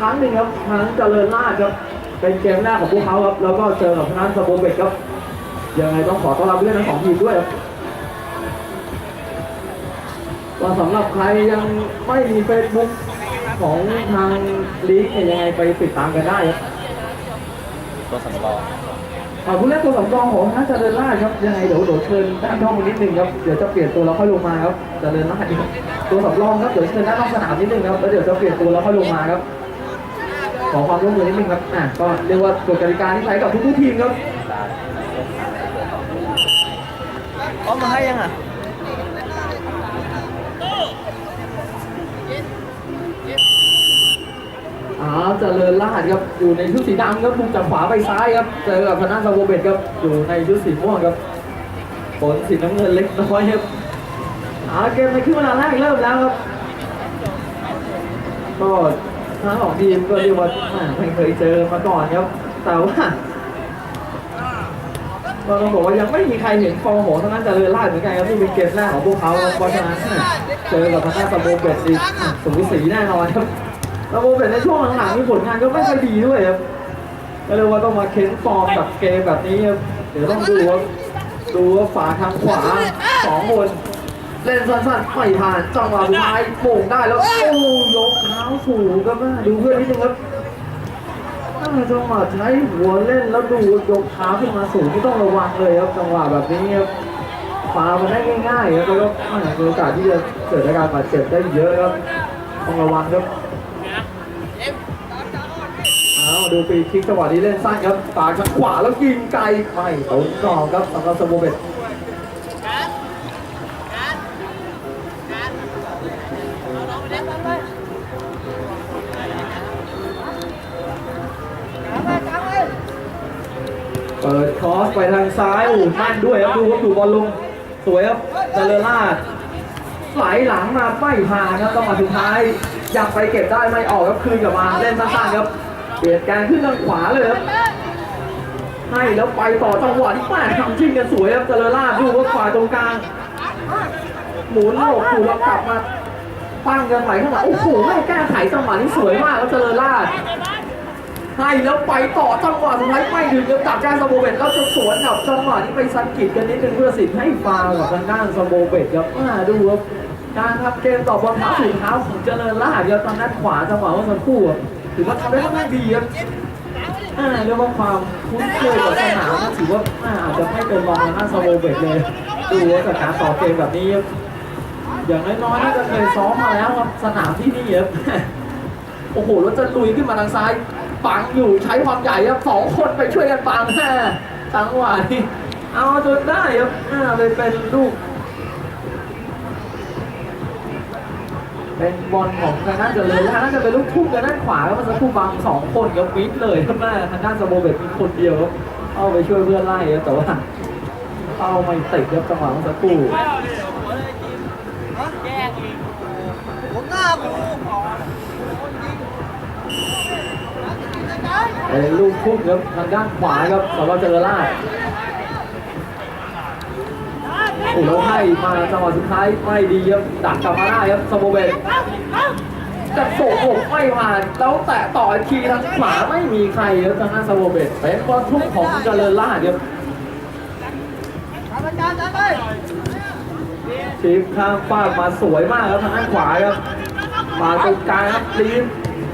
ครั้งหนึ่งครับทางเจริญราชครับ เป็นเกมแรกของพวกเขาครับ แล้วก็เจอกับทางด้านสโบเบกครับ ยังไงต้องขอต้อนรับผู้เล่นทั้งสองทีมด้วยครับก็สำหรับใครยังไม่มีเฟซบุ๊กของทางลีกเนี่ยยังไงไปติดตามกันได้ครับตัวสำรองอ่าผู้เล่นตัวสำรองของน่าจะเดินล่าชครับ ยังไงเดี๋ยวเดี๋ยวเชิญด้านช่องนิดนึงครับ เดี๋ยวจะเปลี่ยนตัวแล้วค่อยลงมาครับจะเดินล่าชครับตัวสำรองครับเดี๋ยวเชิญด้านนอกสนามนิดนึงครับ แล้วเดี๋ยวจะเปลี่ยนตัวแล้วค่อยลงมาครับ ขอความร่วมมือนิดนึงครับอะก็เรียกว่ากฎกติกาที่ใช้กับทุกๆทีมครับอ๋อมาให้ยังอะอ้าวเจริญราชครับอยู่ในชุดสีดำครับบุกจากขวาไปซ้ายครับเจอกับพนันซาโวเบตครับอยู่ในชุดสีม่วงครับผลสีน้ำเงินเล็กน้อยครับอ่าเกมในครึ่งเวลาแรกเริ่มแล้วครับก็ ทั้งสองทีมก็เรียกว่าไม่เคยเจอมาก่อนครับ แต่ว่าก็ต้องบอกว่ายังไม่มีใครเห็นฟอร์มของทางด้านเจริญราชเหมือนกันครับนี่เป็นเกมแรกของพวกเขาเพราะฉะนั้นเจอกับทางด้านสโมเบตอีกสูสีแน่นอนครับสโมเบตในช่วงหลังๆนี่ผลงานก็ไม่ค่อยดีด้วยครับก็เรียกว่าต้องมาเค้นฟอร์มกับเกมแบบนี้ครับเดี๋ยวต้องดูว่าดูว่าฝาทางขวาสองคน เล่นสั้นๆไม่ผ่านจังหวะสุดท้ายโป่งได้แล้วโอ้ยกเท้าสูงครับแม่ดูเพื่อนนิดนึงครับอ่าจังหวะใช้หัวเล่นแล้วดูยกเท้าขึ้นมาสูงที่ต้องระวังเลยครับจังหวะแบบนี้ครับฟามันได้ง่ายๆครับแล้วก็อ่ามีโอกาสที่จะเกิดอาการบาดเจ็บได้เยอะครับต้องระวังครับเอาดูปีคิกจังหวะนี้เล่นสั้นครับปากทางขวาแล้วยิงไกลไม่ตรงกรอบครับสำหรับสโมเบต อสไปทางซ้ายโอ้แม่นด้วยครับดูครับดูบอลลงสวยครับเจริญราชไหลหลังมาไม่ผ่านครับต้องมาสุดท้ายอยากไปเก็บได้ไม่ออกครับคืนกลับมาเล่นสั้นๆครับเปลี่ยนการขึ้นทางขวาเลยครับให้แล้วไปต่อจังหวะที่แม่ทำชิงกันสวยครับเจริญราชดูว่าขวาตรงกลางหมุนโลกถูกแล้วกลับมาปั้งกันใหม่ข้างหลังโอ้โหแม่แก้ไขจังหวะนี้สวยมากครับเจริญราช ให้แล้วไปต่อจังหวะสุดท้ายไม่ถึงกับจากการสโมเบตแล้วจะสวนกับจังหวะที่ไปสังกิดกันนิดนึงเพื่อสิทธิ์ให้ฟาวกับทางด้านสโมเบตครับอ่าดูครับการทำเกมต่อบอลเท้าสู่เท้าของเจริญราชครับตอนนั้นขวาจังหวะเมื่อสักครู่อะถือว่าทำได้ค่อนข้างดีครับอ่าเรียกว่าความคุ้นเคยกับสนามก็ถือว่าอ่าอาจจะไม่เป็นรองทางด้านสโมเบตเลยดูว่าจากการต่อเกมแบบนี้ครับอย่างน้อยๆน่าจะเคยซ้อมมาแล้วครับสนามที่นี่ครับโอ้โหแล้วจะลุยขึ้นมาทางซ้าย ปังอยู่ใช้ความใหญ่ครับสองคนไปช่วยกันปังแฮ่จังหวะนี้เอาจนได้ครับอ่าเลยเป็นลูก เป็นบอลของทางด้านเจริญแล้วน่าจะเป็นลูกทุ่งกันด้านขวาแล้วมันจะคู่บังสองคนครับวิทเลยครับแม่ทางด้านสโมเบตมีคนเดียวเอาไปช่วยเพื่อนไล่ครับแต่ว่าเอาไม่ติดครับจังหวะเมื่อสักครู่ผมหน้ากู เป็นลูกทุ่งครับทางด้านขวาครับสำหรับเจริญราชโอ้โหแล้วให้มาจังหวะสุดท้ายไม่ดีครับดักกลับมาได้ครับสโมเบตจะโส่งอกไม่ผ่านแล้วแตะต่ออีกทีทางขวาไม่มีใครครับทางด้านสโมเบตเป็นบอลทุ่งของเจริญราชครับทีมข้ามฟากมาสวยมากครับทางด้านขวาครับมาตรงกลางครับลีน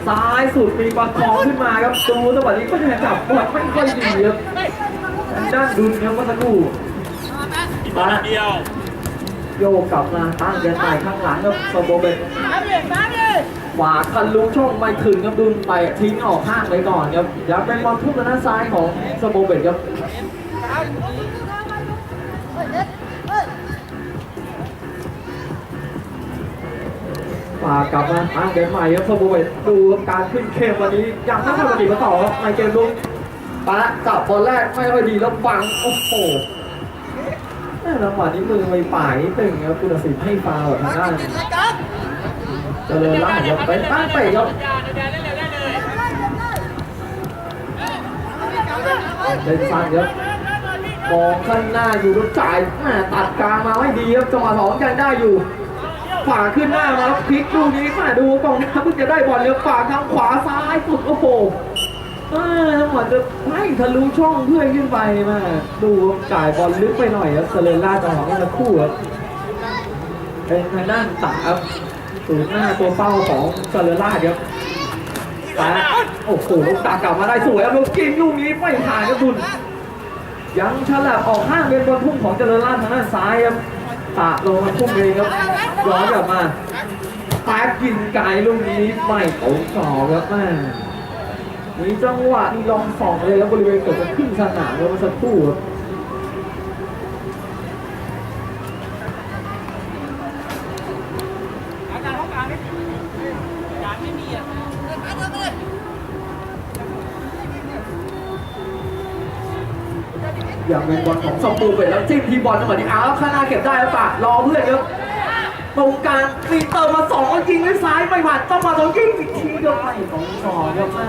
ซ้ายสุดมีประคองขึ้นมาครับดูจังหวะนี้ก็ยังจับบอลไม่ค่อยดีครับทางด้านดุนครับเมื่อสักครู่มาเดียวโยกกลับมาตั้งยันใหม่ข้างหลังครับสโบเบตขวาคันลุกช่องไม่ถึงครับดุนไปทิ้งออกข้างไปก่อนครับยากเป็นบอลทุ่มด้านซ้ายของสโบเบตครับ ฝากกลับมาตั้งเกมใหม่ครับสโบเบตดูการขึ้นเกมวันนี้ยังไม่ค่อยปฏิบัติต่อในเกมลุกปะจับบอลแรกไม่ค่อยดีแล้วฟังโอ้โหแม่จังหวะนี้มือไปป่ายนิดนึงครับคุณสิทธิ์ให้ฟาวทางด้านเจริญราชครับไปตั้งเตะครับเล่นสั้นครับมองข้างหน้าอยู่รถจ่ายตัดกลางมาไม่ดีครับจังหวะสองยังได้อยู่ ขวาขึ้นหน้ามาแล้วพลิกลูกนี้มาดูกองหน้าเพิ่งจะได้บอลเลี้ยวขวาทางขวาซ้ายสุดโอ้โหเออจังหวะจะให้ทะลุช่องเพื่อนขึ้นไปมาดูจ่ายบอลลึกไปหน่อยครับเซเลล่าจังหวะเมื่อสักคู่ครับเป็นทางด้านตาครับสูงหน้าตัวเป้าของเซเลล่าครับตาโอ้โหลูกตากลับมาได้สวยครับลูกกินลูกนี้ไม่ผ่านครับคุณยังฉลับออกข้างเป็นบอลพุ่งของเจริญราชทางด้านซ้ายครับ ตะลงมาพุ่งเองครับย้อนกลับมาแป๊กกินไกลลูกนี้ไม่ตรงสองครับแม่มีจังหวะนี่ลองสองเลยแล้วบริเวณเกือบจะขึ้นสนามแล้วมันสักครู่ครับ อยางเป็นบอลของซอมบูเป็นแล้วจิ้มทีบอลจังหวะนี้อ้าวข้างหน้าเก็บได้แล้วปะรอเพื่อนครับตรงกลางมีเติมมาสองแล้วยิงด้วยซ้ายไม่ผ่านต้องมาตรงยิงอีกทีก็ไม่ตรงต่อครับแม่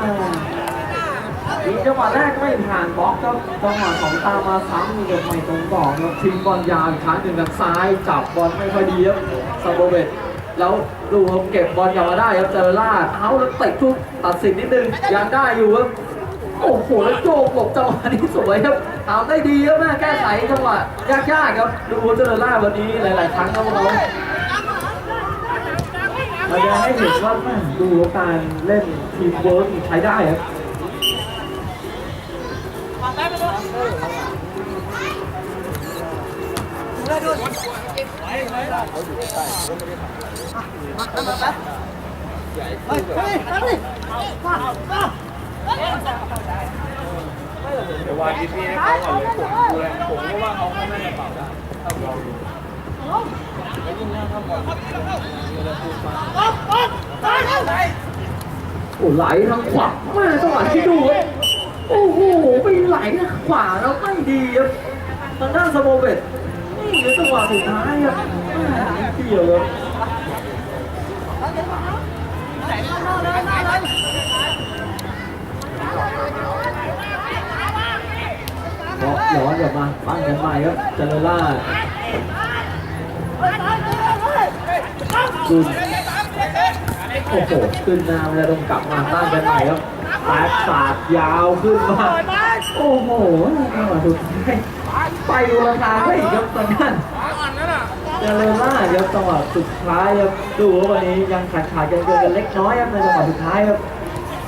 ยิงจังหวะแรกไม่ผ่านบล็อกครับจังหวะสองตามมาซ้ำก็ไม่ตรงต่อครับทิ้งบอลยาวอีกครั้งหนึ่งทางซ้ายจับบอลไม่ค่อยดีครับซาโบเวตแล้วดูครับเก็บบอลกลับมาได้ครับเจอลาดเอาแล้วเตะทุกตัดสินนิดนึงยังได้อยู่ครับ โอ้โหแล้วโจกหลบจังหวะนี้สวยครับทำได้ดีครับแม่แก้ไขจังหวะยากๆครับดูเจริญล่าวันนี้หลาย ๆ ครั้งครับน้องเราจะให้เห็นว่าแม่ดูการเล่นทีมเวิร์กใช้ได้ครับ เดี๋ยววางอีพีให้เขาก่อนเลยผมดูแลผมก็ว่าเขาเขาน่าจะเป่าได้ถ้าเราดูแล้วยิ่งถ้าทำบอลเวลาพูดมาโอ้ไหลทางขวาแม่จังหวะที่ดูโอ้โหไปไหลทางขวาแล้วไม่ดีครับทางด้านสโมเบตนี่คือจังหวะสุดท้ายครับแม่นิดเดียวครับ ก็ย้อนกลับมาปั้นกันใหม่ครับเจริญล่าขึ้นโอ้โหขึ้นน้ำแล้วต้องกลับมาตั้งกันใหม่ครับแตกสาดยาวขึ้นมา โอ้โหจังหวะสุดท้ายไปดูราคาให้อีกครับตอนนั้นเจริญล่าชครับจังหวะสุดท้ายครับดูว่าวันนี้ยังขาดขาดกันเกินกันเล็กน้อยครับในจังหวะสุดท้ายครับ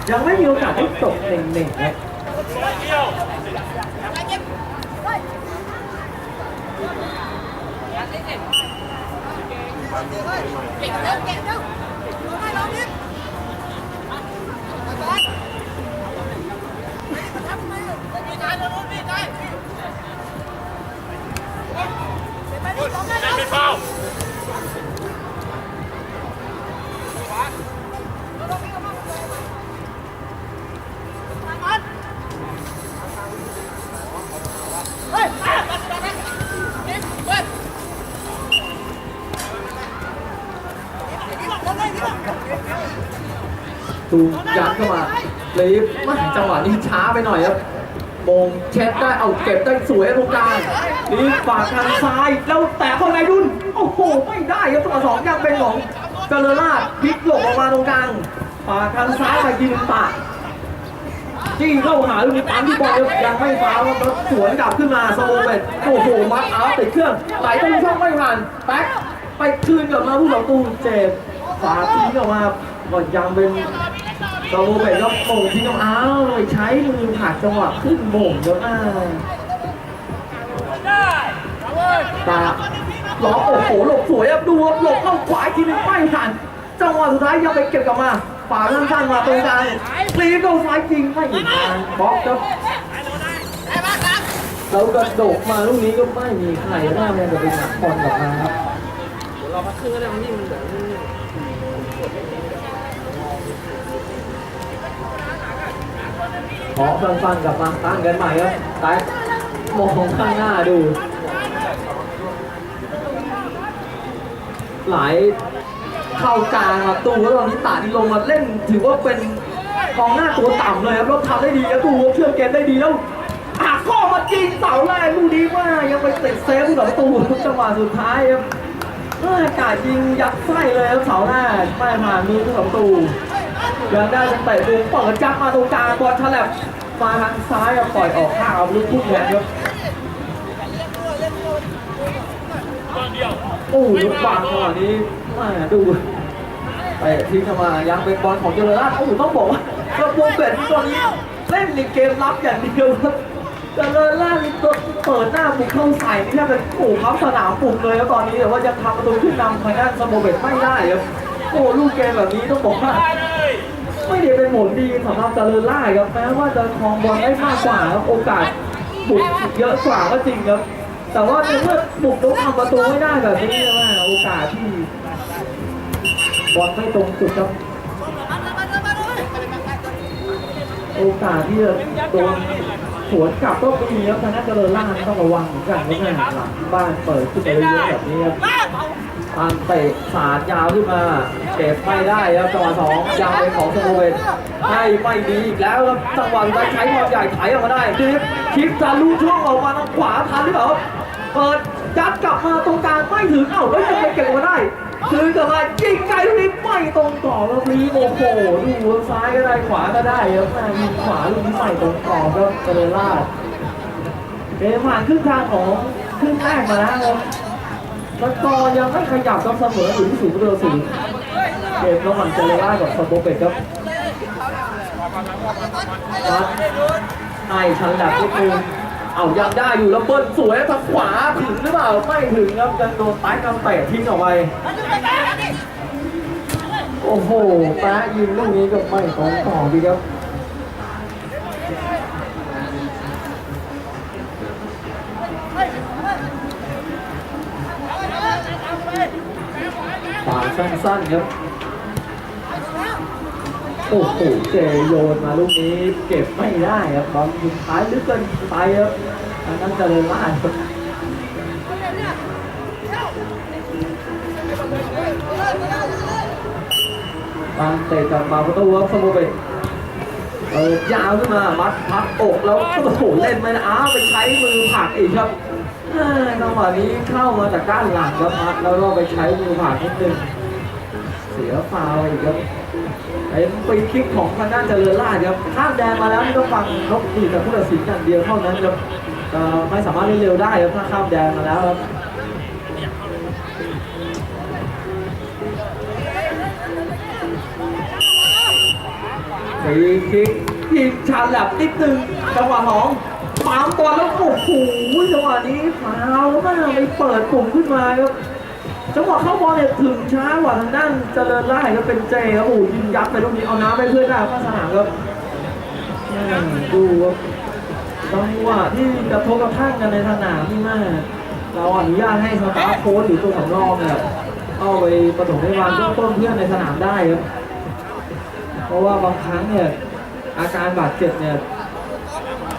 ยังไม่มีโอกาสได้ตกหนึ่งๆครับตูม ยัดเข้ามาเลยมาจังหวะนี้ช้าไปหน่อยครับมงเช็ดได้เอาเก็บได้สวยตรงกลางนี่ฝากทางซ้ายแล้วแต่เข้าในดุนโอ้โห ไม่ได้ครับตัวสองยังเป็นของเจริญราพลิกหลบออกมาตรงกลางฝากทางซ้ายไปยิงปากจี้เข้าหาลูกนี้ปั๊มที่บอลยังไม่ฟาวแล้วสวนกลับขึ้นมาสโมเบตโอ้โห มัดเอาติดเครื่องไหลตรงช่องไม่ผ่านแบ็คไปคืนกลับมาผู้ต่อตูเจ็บ ฝาทิ้งออกมาก็ยังเป็นโซโลเบตก็โป่งทิ้งเอาอ้าวเลยใช้มือผลักจังหวะขึ้นโบ่งแล้วอ้าวตาล้อโอ้โหหลบสวยครับดูครับหลบเข้าขวาทีนึงไม่ทันจังหวะสุดท้ายยังไปเก็บกลับมาฝาสั้นๆมาตรงกลางคลีเข้าซ้ายจริงไม่ทันบล็อกครับแล้วกระโดดมาลูกนี้ก็ไม่มีใครหน้าแมนจะไปหนักบอลกลับมาครับเดี๋ยวเราพักครึ่งก็ได้มั้งนี่มันเหลือน ขอสั้นๆกับมาตั้งกันใหม่ครับแต่มองข้างหน้าดู หลายเข้ากลางครับตูแล้วตอนนี้ตาที่ลงมาเล่น ถือว่าเป็นกองหน้าตัวต่ำเลยครับแล้วทำได้ดีครับตูเชื่อมเกมได้ดีแล้วหักข้อมาจริงเสาแรกลูกนี้ว่ายังไปติดเซฟกับตูจังหวะสุดท้ายครับอากาศยิงยัดไส้เลยครับเสาหน้าไม่ผ่านมือผู้สำตู ยังได้จะเตะมุมเปิดจับมาตรงกลางบอลฉลับมาทางซ้ายอะปล่อยออกข้างเอาลูกพุ่งแทนครับโอ้ลูกบางจังหวะนี้แม่ดูไปทิ้งเข้ามายังเป็นบอลของเจริญราชโอ้โหต้องบอกว่ากระโปรงเป็ดตอนนี้เล่นในเกมรับอย่างเดียวครับเจริญราชตัวเปิดหน้าบุกเข้าใส่นี่แทบเป็นโอ้โหเขาสนามปลุกเลยครับตอนนี้แต่ว่ายังทำประตูขึ้นนำทางด้านสโมเบตไม่ได้ครับโอ้ลูกเกมแบบนี้ต้องบอกว่า ไม่ได้เป็นผลดีสำหรับเจริญล่าครับแม้ว่าจะครองบอลได้มากกว่าครับโอกาสบุกเยอะกว่าก็จริงครับ แต่ว่าในเมื่อบุกแล้วทำประตูไม่ได้แบบนี้ว่าโอกาสที่บอลไม่ตรงจุดครับโอกาสที่จะโดนสวนกลับก็มีครับทางด้านเจริญล่าต้องระวังเหมือนกันว่าหน้าหลังบ้านเปิดขึ้นไปเยอะแบบนี้ครับ ทางเตะสาดยาวขึ้นมาเก็บไม่ได้ครับจังหวะสองยาวเป็นของสโมเวนให้ไม่ดีอีกแล้วครับจังหวะสุดท้ายใช้ความใหญ่ไถออกมาได้ดิฟคลิปจะลูช่องออกมาทางขวาทันหรือเปล่าเปิดยัดกลับมาตรงกลางไม่ถึงเอ้าแล้วยังไปเก็บมาได้คืนกลับมายิงไกลลูกนี้ไม่ตรงต่อแล้วพีโอ้โหดูซ้ายก็ได้ขวาก็ได้ครับแม่ยิงขวาลูกนี้ใส่ตรงต่อครับเจริญราชเกมผ่านครึ่งทางของครึ่งแรกมาแล้วครับ สกอร์ยังไม่ขยับครับเสมออยู่ที่ศูนย์ประตูศูนย์เกมระหว่างเจเรล่ากับสโปเป็ดครับวัดให้ชันดับนิดนึงเอายังได้อยู่แล้วเบิ้ลสวยทางขวาถึงหรือเปล่าไม่ถึงครับยังโดนต้ายกำเตะทิ้งออกไปโอ้โหแป๊ะยิงลูกนี้ก็ไม่ตรงต่อดีครับ สั้นๆครับ โอ้โห เจโยนมาลูกนี้เก็บไม่ได้ครับบอลสุดท้ายลึกเกินไปครับอันนั้นเจริญราครับตามเตะกลับมาประตูครับสโมเบตเออยาวขึ้นมา มัดพักอกแล้วโอ้โหเล่นไม่ได้อ้าวไปใช้มือผักอีกครับจังหวะนี้เข้ามาจากด้านหลังครับมัดแล้วก็ไปใช้มือผักนิดนึง เสียฟาวอีกครับเป็นฟรีคิกของทางด้านเจริญราชครับข้ามแดนมาแล้วนี่ต้องฟังนกตีกับผู้ตัดสินอย่างเดียวเท่านั้นครับไม่สามารถเล่นเร็วได้ครับถ้าข้ามแดนมาแล้วครับฟรีคิกยิงชาลับนิดนึงจังหวะของปามบอลแล้วโอ้โหจังหวะนี้ฟาวมากไปเปิดปุ่มขึ้นมาครับ จังหวะเข้าบอลเนี่ยถึงช้ากว่าทางด้านเจริญไล่ก็เป็นเจครับโอ้ยิงยัดไปตรงนี้เอาน้ำไปเพื่อนได้ข้าสนามครับดูครับจังหวะที่กระทบกระทั่งกันในสนามนี่มากเราอนุญาตให้สตาร์โค้ชหรือตัวสำรองเนี่ยเอาไปปฐมพยาบาลเบื้องต้นเพื่อนในสนามได้ครับเพราะว่าบางครั้งเนี่ยอาการบาดเจ็บเนี่ย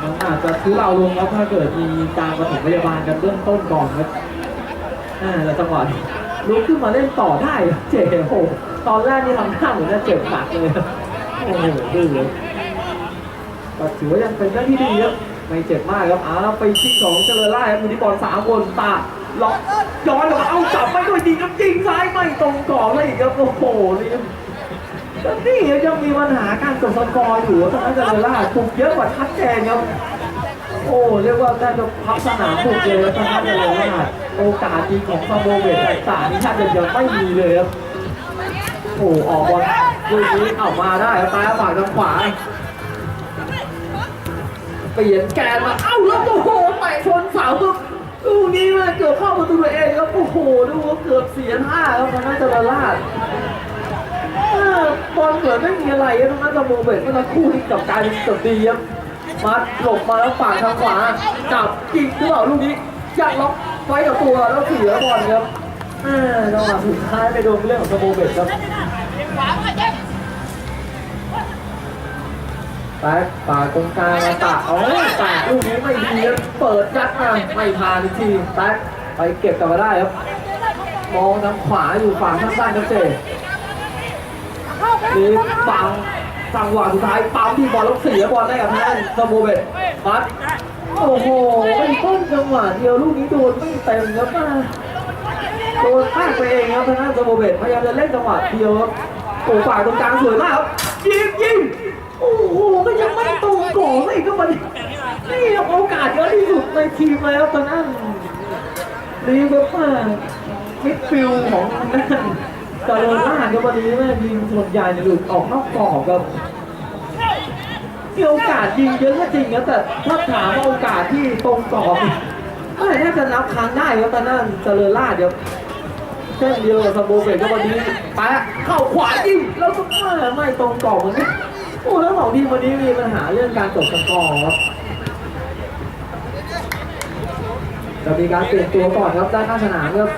มันอาจจะทุเลาลงแล้วถ้าเกิดมีการปฐมพยาบาลกันเบื้องต้นก่อนครับอ่าแล้วจังหวะนี้ ลุกขึ้นมาเล่นต่อได้เจ๋โอ้โหตอนแรกนี่ทำหน้าเหมือนจะเจ็บหนักเลยโอ้โหดูเลยก็ถือว่ายังเป็นเรื่องที่ดีครับไม่เจ็บมากครับอ้าวไปชิงของเจริญไล่ครับมือที่บอลสามคนตาล็อกย้อนออกมาเอาจับไม่ด้วยดีครับยิงซ้ายไม่ตรงกรอบเลยอีกครับโอ้โหนี่ครับแล้วนี่ยังมีปัญหาการกดสกอร์อยู่ทางด้นเจริญไล่ถูกเยอะกว่าชัดเจนครับ โอ้เรียกว่าได้จะพับสนามบุกเลยนะครับท่านเลยว่าโอกาสดีของซาโมเวตต่างๆนี่ท่นจะยังไม่มีเลยครับโอ้ออกบอลลูกนี้เอามาได้ตายฝั่งทางขวาเปลี่ยนแกนมาเอ้าแล้วโอ้โหเตะชนเสาปุ๊บลูกนี้มันเกือบเข้าประตูตัวเองครับโอ้โหดูว่าเกือบเสียท่าครับทางด้านจริญราชเออบอลเหมือนไม่มีอะไรครับทางด้านซาโมเวตเมื่อสักครู่นี้กลับกายเป็นเกือบดีครับ มัดหลบมาแล้วฝากทางขวาจับยิงหรือเปล่าลูกนี้อยากล็อกไว้กับตัวแล้วเสียบอลครับอ่าจังหวะสุดท้ายไปโดนเรื่องของสโมเบตครับแป๊กปากตรงกลางมาตะเอาแตกลูกนี้ไม่ดีครับเปิดยัดมาไม่พานอีกทีแป๊กไปเก็บกลับมาได้ครับ มองทางขวาอยู่ฝั่งข้างซ้ายครับเจนี่ปัง จังหวะสุดท้ายปั๊มที่บอลแล้วเสียบอลได้กับทางด้านสโมเบตมัดโอ้โหไม่ต้นจังหวะเดียวลูกนี้โดนไม่เต็มครับมาโดนพลาดไปเองครับทางด้านสโมเบตพยายามจะเล่นจังหวะเดียวครับโอ้ฝ่ายตรงกลางสวยมากครับยิงยิงโอ้โหก็ยังไม่ตรงก่อนเลยก็มันนี่โอกาสเยอะที่สุดในทีมเลยครับทางด้านรีเวอร์มามิดฟิลของทางด้าน กาโรล่าครับวันนี้แม่ยิงส่วนใหญ่เนี่ยหลุดออกนอกกรอบครับมีโอกาสยิงเยอะก็จริงนะแต่ถ้าถามว่าโอกาสที่ตรงกรอบไม่น่าจะนับครั้งได้ครับตอนนั้นเจริญราชเดี๋ยวเช่นเดียวกับสมบูรณ์เบรกก็วันนี้ไปะเข้าขวายิงแล้วก็ไม่ไม่ตรงกรอบเหมือนกันโอ้แล้วสองทีมวันนี้มีปัญหาเรื่องการตกสกอร์ครับจะมีการเปลี่ยนตัวก่อนครับด้านข้างสนามครับ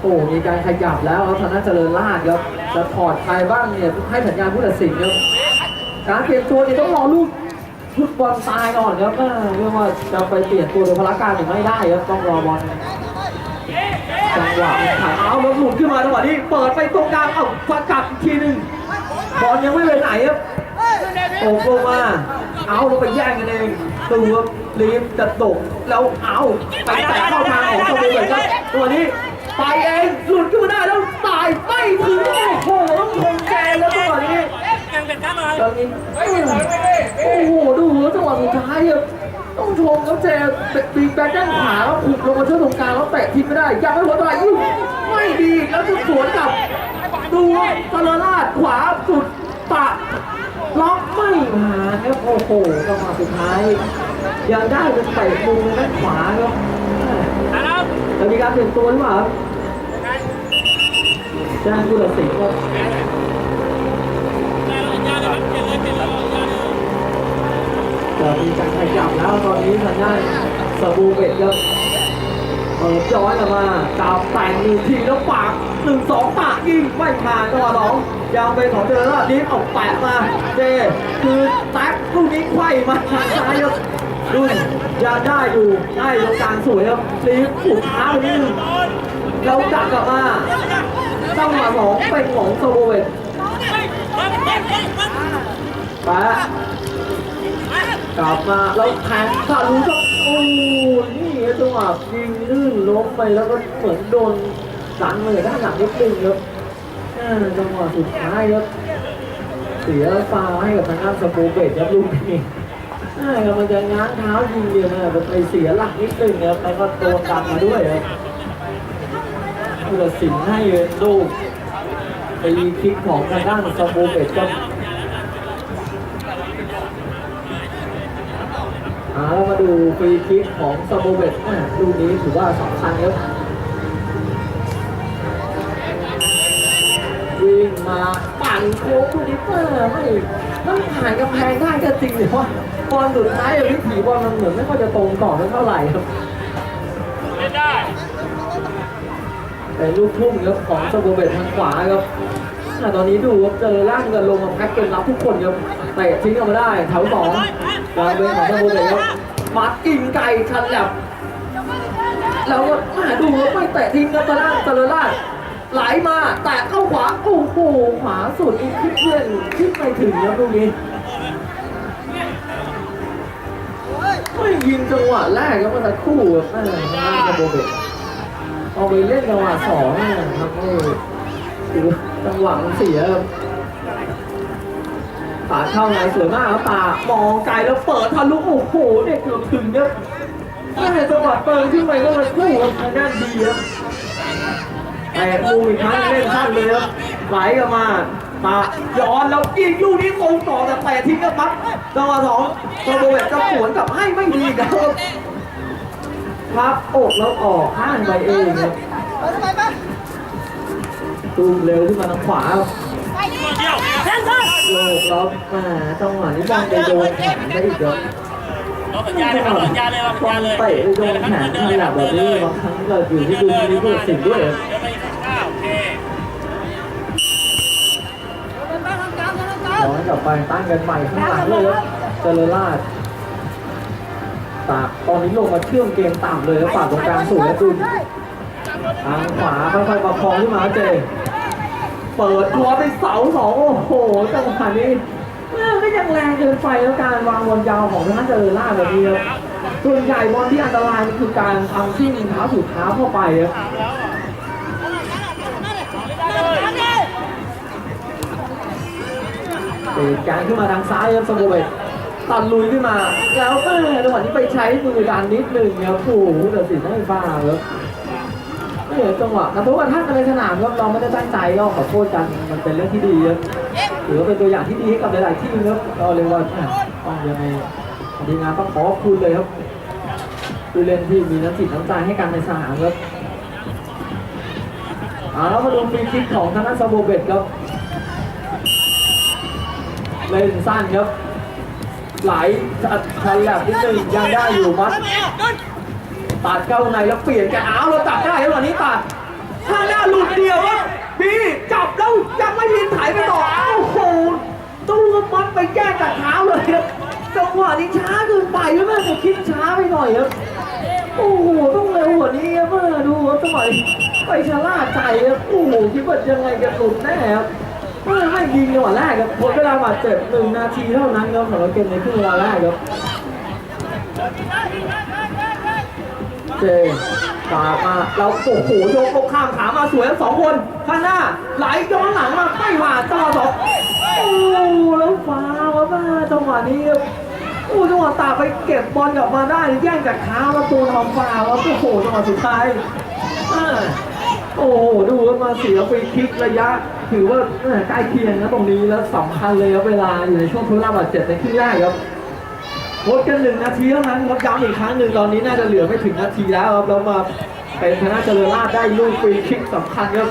โอ้ มีการขยับแล้วครับทางด้านเจริญราชครับจะถอดใครบ้างเนี่ยให้สัญญาณผู้ตัดสินครับการเปลี่ยนตัวนี่ต้องรอลูกฟุตบอลตายก่อนครับเออเรื่องว่าจะไปเปลี่ยนตัวโดยพละการหรือไม่ได้ครับต้องรอบอลจังหวะขาเอาแล้วหลุดขึ้นมาจังหวะนี้เปิดไปตรงกลางเอ้าสกัดอีกทีหนึ่งบอลยังไม่ไปไหนครับตกลงมาเอาเราไปแย่งกันเองตัวลีฟจะตกแล้วเอาไปแตะเข้าทางของเลยครับตัวนี้ ไปเองหลุดขึ้นมาได้แล้วตายไม่ถึงโอ้โหต้องลงแกนแล้วจังหวะนี้ตอนนี้โอ้โหดูหัวจังหวะสุดท้ายครับต้องชมครับเจปีกแบ็คด้านขวาแล้วขุดลงมาช่วยตรงกลางแล้วแตะทิ้งไม่ได้ยังไม่หัวตายยิ่งไม่ดีแล้วจะสวนกลับดูครับตลราดขวาสุดปะล็อกไม่มาครับโอ้โหจังหวะสุดท้ายยังได้เป็นเตะมุมด้านขวาครับ จะมีการเปลี่ยนตัวหรือเปล่าครับแจ้งผู้ตัดสินครับจะมีการขยับแล้วตอนนี้ทางด้านสบูเบตครับเปิดย้อนออกมาจับแต่งหนึ่งทีแล้วปากหนึ่งสองปากยิงไม่ผ่านจัวสองยังเป็นของเจริญราชดิ้นออกแปะมาเจคือแท็กลูกนี้ไขว้มาทางซ้ายครับ ดูยังได้อยู่ได้ตรงกลางสวยครับลีฟถูกเท้านิดนึงแล้วจับกลับมาจังหวะสองเป็นของสบูเบตไปกลับมาแล้วแทงทะลุก็โอ้นี่จังหวะยิงลื่นล้มไปแล้วก็เหมือนโดนสันมือด้านหลังนิดนึงครับอ่าจังหวะสุดท้ายครับเสียฟาวให้กับทางด้านสปูเบตครับลูกนี้ อ่ากำลังจะง้างเท้ายิงเดียวนะไปเสียหลักนิดนึงครับแล้วก็โดนดังมาด้วยครับผู้ตัดสินให้เลูกไปคลิกของทางด้านสปูเบตก็อ่าแล้วมาดูฟรีคิกของซาโบเวตอ่าลูกนี้ถือว่าสำคัญครับวิ่งมาปั่นโค้งลูกนี้เออไม่ มันผ่านกำแพงได้ก็จริงแต่ว่าบอลสุดท้ายอะวิถีบอลมันเหมือนไม่ค่อยจะตรงก่อนเท่าไหร่ครับแต่ลูกทุ่มครับของซาโบเวตทางขวาครับอ่าตอนนี้ดูครับเจอล่างกันลงมาแพ็กเกมรับทุกคนครับเตะทิ้งออกมาได้แถวสองกลายเป็นของซาโบเบะครับมัดกินไก่ชันแลบแล้วก็มาดูว่าไม่แตะทิ้งครับตะล่างตะเลราด ไหลมาแตะเข้าขวาโอ้โหขวาสุดอีกคิดเพื่อนคิดไปถึงครับตรงนี้ไม่ยิงจังหวะแรกครับเมื่อสักครู่ครับแม่ทางด้านซาโบเบะเอาไปเล่นจังหวะสองเนี่ยทำให้จังหวะมันเสียครับปาดเข้าในสวยมากครับปาดมองไกลแล้วเปิดทะลุโอ้โหเนี่ยเกือบถึงเนี่ยแม่จังหวะเปิดขึ้นไปก็มาคู่กับทางด้านดีครับ แต่มูอีกครั้งเล่นสั้นเลยครับไหลกลับมาปาย้อนแล้วยิงลูกนี้ตรงต่อแต่แตะทิ้งก็ปั๊บจังหวะสองตัวโบเวตจะสวนกลับให้ไม่ดีครับพับอกแล้วออกข้างไปเองครับตูมเร็วขึ้นมาทางขวาครับโลกแล้วมาจังหวะนี้บอลไปโดนแขนได้อีกแล้วรอสัญญาเลยครับรอสัญญาเลยรอสัญญาเลยเตะไปโดนแขนขนาดแบบนี้บางครั้งเราอยู่ที่ดูนี้ก็สิ่งด้วยเย้อนกลับไปตั้งกันใหม่ข้างหลังเลยครับเจริญราชตากตอนนี้ลงมาเชื่อมเกมต่ำเลยแล้วปาตรงกลางสูงแล้วจุนทางขวาค่อยๆประคองขึ้นมาเจ เปิดตัวไปเสาสองโอ้โหจังหวะนี้แม่ก็ยังแรงเกินไปแล้วการวางบอลยาวของทางด้านเจริญราชแบบนี้ครับส่วนใหญ่บอลที่อันตรายนี่คือการทำที่เท้าถูกเท้าเข้าไปครับ เตะการขึ้นมาทางซ้ายครับสโมเบตตัดลุยขึ้นมา แล้วแม่จังหวะนี้ไปใช้มือดันนิดนึงครับโอ้โหแต่สินไม่ฟ้าครับเนี่ยจังหวะกระทบกระทั่งกันในสนามครับเราไม่ได้ตั้งใจก็ขอโทษกันมันเป็นเรื่องที่ดีครับถือว่าเป็นตัวอย่างที่ดีให้กับหลายๆทีมครับก็เรียกว่าแหม่ต้องยังไงทีงานต้องขอบคุณเลยครับผู้เล่นที่มีน้ำจิตน้ำใจให้กันในสนามครับเอาแล้วมาดูฟรีคิกของธนัสโบเบตครับ เล่นสั้นครับ ไหลชัดชันแลบนิดนึงยังได้อยู่มัดตัดเข้าในแล้วเปลี่ยนกันเอาเราตัดได้แล้ววันนี้ตัดข้างหน้าหลุดเดียวครับบีจับแล้วยังไม่พินถ่ายไปต่อโอ้โหตู้มัดไปแก้กับเท้าเลยครับจังหวะนี้ช้าเกินไปแล้วแม่ผมคิดช้าไปหน่อยครับโอ้โหต้องเร็วกว่านี้ครับเมื่อดูครับสมัยไปชะล่าใจครับโอ้โหคิดว่ายังไงกันหลุดแน่ครับ เมื่อไม่ยิงจังหวะแรกครับหมดเวลาบาดเจ็บหนึ่งนาทีเท่านั้นครับสำหรับเกมในครึ่งเวลาแรกครับเจตามมาเราโอ้โหโยกข้ามขามาสวยทั้งสองคนข้างหน้าไหลย้อนหลังมาไม่มาจังหวะสองโอ้แล้วฟ้าวม่จังหวะนี้ครับโอ้จังหวะตาไปเก็บบอลกลับมาได้แย่งจากเท้าแล้วตัวทำฟ้าวโอ้โหจังหวะสุดท้ายโอ้โหดูมาเสียฟรีคิกระยะ ถือว่าใกล้เคียงนะตรงนี้แล้วสำคัญเลยครับเวลาอยู่ในช่วงทดเลาบาดเจ็บในครึ่งแรกครับลดกันหนึ่งนาทีเท่านั้นครับย้ำอีกครั้งหนึ่งตอนนี้น่าจะเหลือไม่ถึงนาทีแล้วครับแล้วมาเป็นชนะเจริญราษฎร์ได้ลูกฟรีคิกสำคัญครับ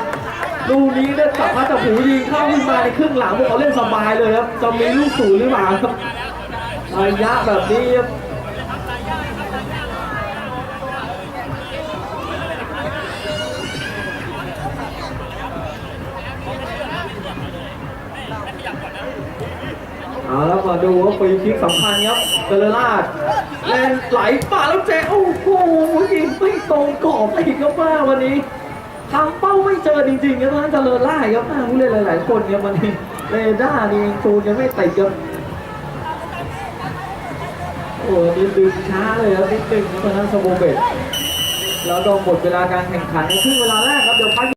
ลูกนี้ได้ตัดมาจากหูยิงเข้าขึ้นมาในครึ่งหลังพวกเขาเล่นสบายเลยครับจะมีลูกสูงหรือเปล่าครับระยะแบบนี้ครับ เอาแล้วมาดูว่าฟรีคิกสำคัญครับเจริญราษฎร์เล่นไหลป่าแล้วเจ๊โอ้โหยิงไม่ตรงกรอบอีกครับว่าวันนี้ทางเป้าไม่เจอจริงๆครับนั้นเจริญล่าชครับอ่าผู้เล่นหลาย ๆ คนเนี่ยมันนี่เรด้าร์นี่ยังตูนยังไม่ติดครับโอ้นี่ดึงช้าเลยครับนิดนึงเพราะฉะนั้นสโมเบตแล้วก็หมดเวลาการแข่งขันในครึ่งเวลาแรกครับเดี๋ยวพัก